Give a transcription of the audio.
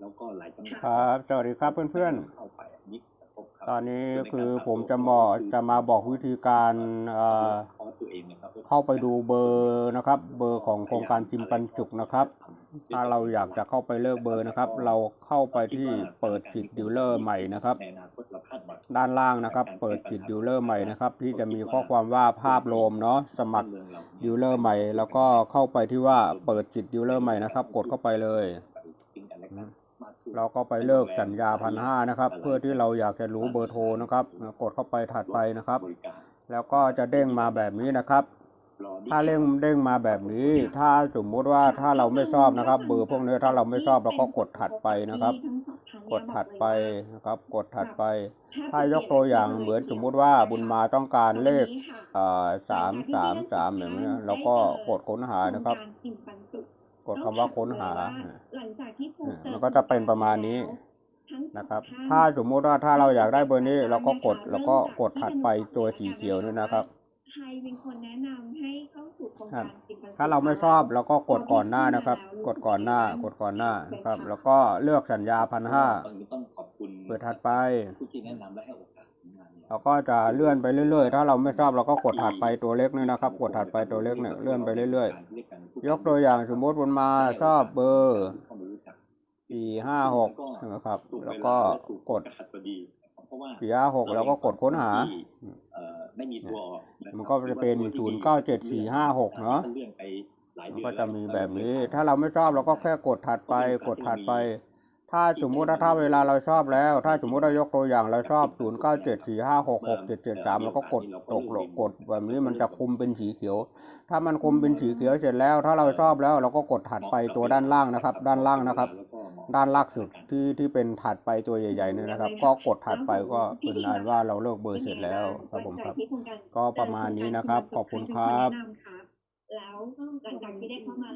แล้วก็หลายจังหวัดครับสวัสดีครับเพื่อนเข้าไปนิดกระทบครับๆตอนนี้คือผมจะบอกจะมาบอกวิธีการเอ่อคอร์สตัวเองนะครับเข้าไปดูเบอร์นะครับ เบอร์ของโครงการจิมปันจุกนะครับ ถ้าเราอยากจะเข้าไปเลือกเบอร์นะครับ เราเข้าไปที่เปิดจิตดีลเลอร์ใหม่นะครับในอนาคตเราคาดหวังด้านล่างนะครับ เปิดจิตดีลเลอร์ใหม่นะครับ ที่จะมีข้อความว่าภาพรวมเนาะสมัครเมืองเราดีลเลอร์ใหม่ แล้วก็เข้าไปที่ว่าเปิดจิตดีลเลอร์ใหม่นะครับ กดเข้าไปเลยซึ่ เราก็ไปเลิกสัญญาพันห้านะครับ เพื่อที่เราอยากจะรู้เบอร์โทรนะครับ กดเข้าไปถัดไปนะครับ แล้วก็จะเด้งมาแบบนี้นะครับ ถ้าเด้งเด้งมาแบบนี้ ถ้าสมมุติว่าถ้าเราไม่ชอบนะครับ เบอร์พวกนี้ถ้าเราไม่ชอบเราก็กดถัดไปนะครับ กดถัดไปนะครับ กดถัดไป ถ้ายกตัวอย่างเหมือนสมมุติว่าบุญมาต้องการเลขสามสามสามอย่างนี้เราก็กดค้นหานะครับ กดคำว่าค้นหา หลังจากที่พบเจอมันก็จะเป็นประมาณนี้ทั้งสองนะครับท่นถ้าสมมุติว่าถ้าเราอยากได้เบอร์นี้เราก็กดแล้วก็กดถัดไปตัวสีเขียวนี่นะครับใครเป็นคนแนะนำให้เข้าสู่โครงการสินปันสุขถ้าเราไม่ชอบเราก็กดก่อนหน้านะครับ กดก่อนหน้ากดก่อนหน้านะครับ แล้วก็เลือกสัญญาพันห้าตอนนี้ต้องขอบคุณเปิดถัดไปผู้ที่แนะนำและให้โอกาสงานเนี่ยเราก็จะเลื่อนไปเรื่อยๆ ถ้าเราไม่ชอบเราก็กดถัดไปตัวเล็กนี่นะครับ กดถัดไปตัวเล็กเนี่ยเลื่อนไปเรื่อยๆ ยกตัวอย่างสมมติบนมาชอบเบอร์สี่ห้าหกนะครับ แล้วก็กดพอดีเพราะว่าสี่ห้าหกแล้วก็กดค้นหาเอ่อไม่มีตัวออกะครับมันก็จะเป็นศูนย์เก้าเจ็ดสี่ห้าหกเนาะลื่อนไปหลายมันเดือนก็จะมีแบบนี้ ถ้าเราไม่ชอบเราก็แค่กดถัดไปกดถัดไป ถ้าสมมุติถ้าเวลาเราชอบแล้ว ถ้าสมมุติเรายกตัวอย่างเราชอบ 0 9 7 4 5 6 6 7 7 3เราก็กดตกลงกดแบบนี้มันจะคุมเป็นสีเขียว ถ้ามันคุมเป็นสีเขียวเสร็จแล้ว ถ้าเราชอบแล้วเราก็กดถัดไปตัวด้านล่างนะครับ ด้านล่างนะครับ ด้านล่างสุดที่ที่เป็นถัดไปตัวใหญ่ๆนี่นะครับ ก็กดถัดไปก็เป็นอันว่าเราเลิกเบอร์เสร็จแล้วครับผมครับ ก็ประมาณนี้นะครับ ขอบคุณครับแล้วหลังจากที่ได้เข้ามา